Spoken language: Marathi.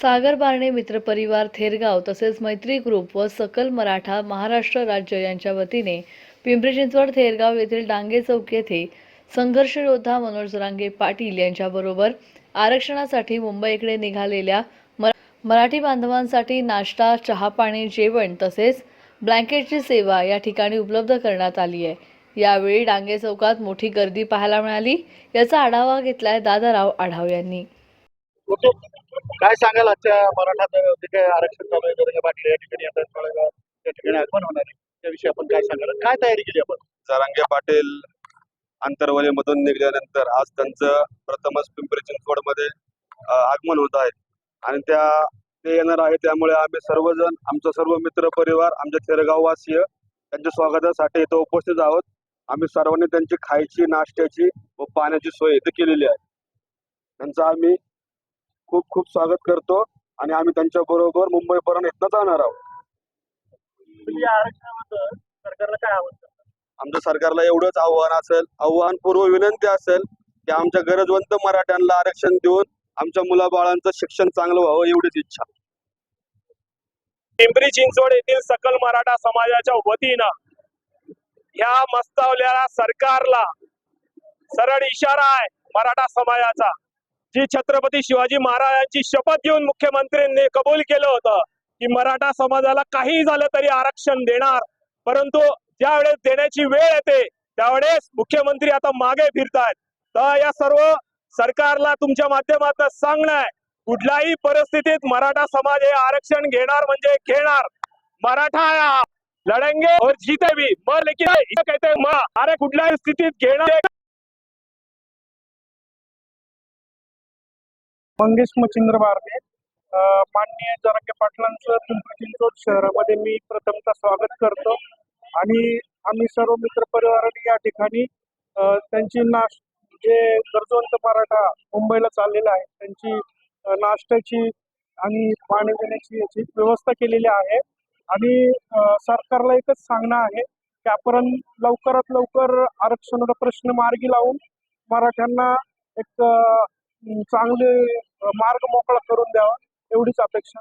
सागर बारणे मित्रपरिवार थेरगाव तसेच मैत्री ग्रुप व सकल मराठा महाराष्ट्र राज्य यांच्या वतीने पिंपरी चिंचवड थेरगाव येथील डांगे चौक येथे संघर्ष योद्धा मनोज रांगे पाटील यांच्याबरोबर आरक्षणासाठी मुंबईकडे निघालेल्या मराठी बांधवांसाठी नाश्ता चहापाणी जेवण तसेच ब्लँकेटची सेवा या ठिकाणी उपलब्ध करण्यात आली आहे. यावेळी डांगे चौकात मोठी गर्दी पाहायला मिळाली. याचा आढावा घेतलाय दादाराव आढाव यांनी. काय सांगाल आजच्या मराठात जे काय आरक्षण चालू आहे पाटील या ठिकाणी आता तळेगाव या ठिकाणी आगमन होणार आहे त्याविषयी आपण काय सांगाल? काय तयारी केली आपण? जरांगे पाटील आंतरवलीमधून निघाल्यानंतर आज त्यांचं प्रथमच पिंपरी चिंचवडमध्ये आगमन होत आहे. आणि त्या ते येणार आहे त्यामुळे आम्ही सर्वजण आमचा सर्व मित्र परिवार आमच्या थेरगाववासीय त्यांच्या स्वागतासाठी इथं उपस्थित आहोत. आम्ही सर्वांनी त्यांची खायची नाश्त्याची व पाण्याची सोय इथं केलेली आहे. त्यांचा आम्ही खूप खूप स्वागत करतो आणि आम्ही त्यांच्या बरोबर मुंबईपर्यंत इथनं जाणार आहोत. तुम्ही या आरक्षणाबद्दल सरकारला काय आवडतं आमच्या सरकारला एवढंच आव्हान असेल आव्हानपूर्व विनंती असेल की आमच्या गरजवंत मराठ्यांना आरक्षण देऊन आमच्या मुलाबाळांचं शिक्षण चांगलं व्हावं एवढीच इच्छा. पिंपरी चिंचवड येथील सकल मराठा समाजाच्या वतीनं ह्या मस्तावलेल्या सरकारला सरळ इशारा आहे मराठा समाजाचा. जी छत्रपती शिवाजी महाराजांची शपथ घेऊन मुख्यमंत्र्यांनी कबूल केलं होतं की मराठा समाजाला काही झालं तरी आरक्षण देणार. परंतु ज्या वेळेस देण्याची वेळ येते त्यावेळेस मुख्यमंत्री आता मागे फिरतायत. तर या सर्व सरकारला तुमच्या माध्यमातून सांगणं आहे कुठल्याही परिस्थितीत मराठा समाज हे आरक्षण घेणार म्हणजे घेणार. मराठा या लढेंगे और जीते भी. मग लेकिन मग कहते अरे कुठल्याही स्थितीत घेणार. मंगेश मच्छिंद्र बारणे. माननीय जरांगे पाटलांचं पिंपरी चिंचवड शहरामध्ये मी प्रथमतः स्वागत करतो. आणि आम्ही सर्व मित्र परिवाराने या ठिकाणी त्यांची नाश जे गरजवंत मराठा मुंबईला चाललेला आहे त्यांची नाश्त्याची आणि पाणी देण्याची याची व्यवस्था केलेली आहे. आणि सरकारला एकच सांगणं आहे की आपण लवकरात लवकर आरक्षणाचा प्रश्न मार्गी लावून मराठ्यांना एक चांगले मार्ग मोकळा करून द्यावा एवढीच अपेक्षा.